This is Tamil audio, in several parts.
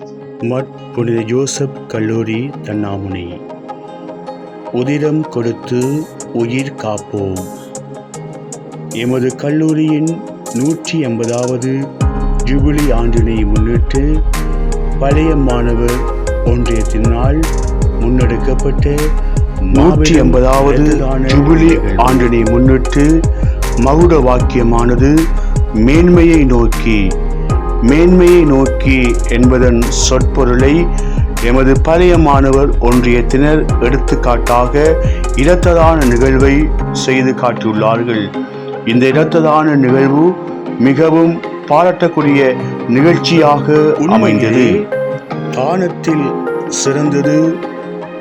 மட் புனித ஜோசப் கல்லூரி தன்னாமுனை. உதிரம் கொடுத்து உயிர் காப்போம். எமது கல்லூரியின் நூற்றி எண்பதாவது ஜூபிலி ஆண்டினை முன்னிட்டு பழைய மாணவர் ஒன்றியத்தினால் முன்னெடுக்கப்பட்ட நூற்றி எண்பதாவது ஜூபிலி ஆண்டினை முன்னிட்டு மகுட வாக்கியமானது மேன்மையை நோக்கி மேன்மையை நோக்கி என்பதன் சொற்பொருளை எமது பழைய மாணவர் ஒன்றியத்தினர் எடுத்துக்காட்டாக இரத்ததான நிகழ்வை செய்து காட்டியுள்ளார்கள். இந்த இரத்ததான நிகழ்வு மிகவும் பாராட்டக்கூடிய நிகழ்ச்சியாக அமைந்தது. தானத்தில் சிறந்தது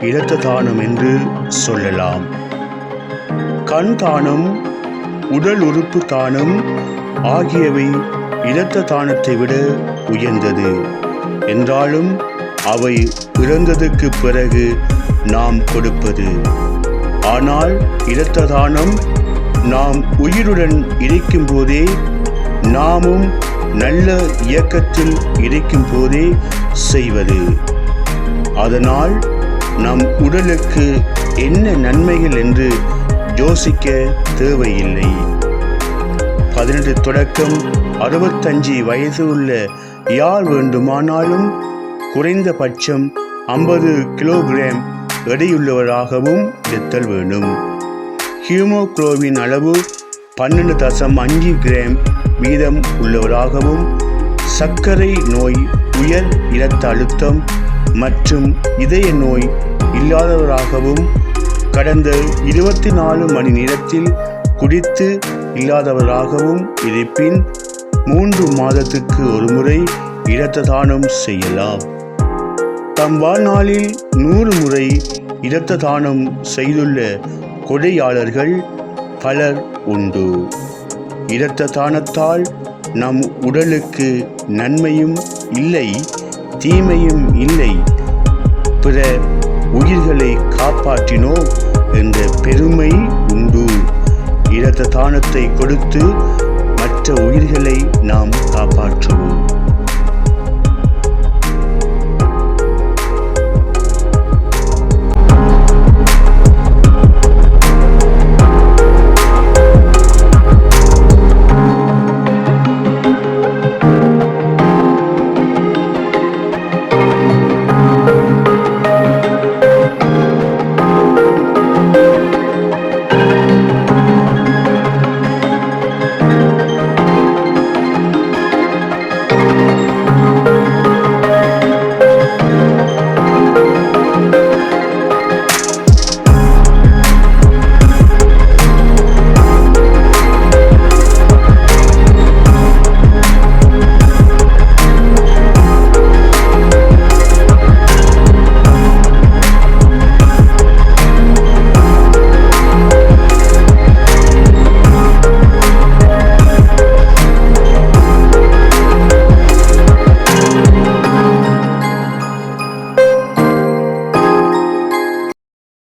இரத்த தானம் என்று சொல்லலாம். கண் தானம் உடல் உறுப்பு தானம் ஆகியவை இரத்த தானத்தை விட உயர்ந்தது. என்றாலும் அவை இறந்ததுக்கு பிறகு நாம் கொடுப்பது. ஆனால் இரத்த தானம் நாம் உயிருடன் இருக்கும் போதே நாமும் நல்ல இயக்கத்தில் இருக்கும் போதே செய்வது. அதனால் நம் உடலுக்கு என்ன நன்மைகள் என்று யோசிக்க தேவையில்லை. பதினெட்டு தொடக்கம் அறுபத்தஞ்சு வயது உள்ள யார் வேண்டுமானாலும் குறைந்தபட்சம் ஐம்பது கிலோகிராம் எடையுள்ளவராகவும் இருத்தல் வேண்டும். ஹியூமோக்ளோவின் அளவு பன்னெண்டு தசம் அஞ்சு கிராம் வீதம் உள்ளவராகவும் சர்க்கரை நோய் உயர் இரத்த அழுத்தம் மற்றும் இதய நோய் இல்லாதவராகவும் கடந்த இருபத்தி நாலு மணி நேரத்தில் குடித்து இல்லாதவராகவும் இருப்பின் மூன்று மாதத்துக்கு ஒருமுறை இரத்த தானம் செய்யலாம். தம் வாழ்நாளில் நூறு முறை இரத்த தானம் செய்துள்ள கொடையாளர்கள் பலர் உண்டு. இரத்த தானத்தால் நம் உடலுக்கு நன்மையும் இல்லை தீமையும் இல்லை. பிற உயிர்களை காப்பாற்றினோம் என்ற பெரு இரத்த கொடுத்து மற்ற உயிர்களை நாம் காப்பாற்றுவோம்.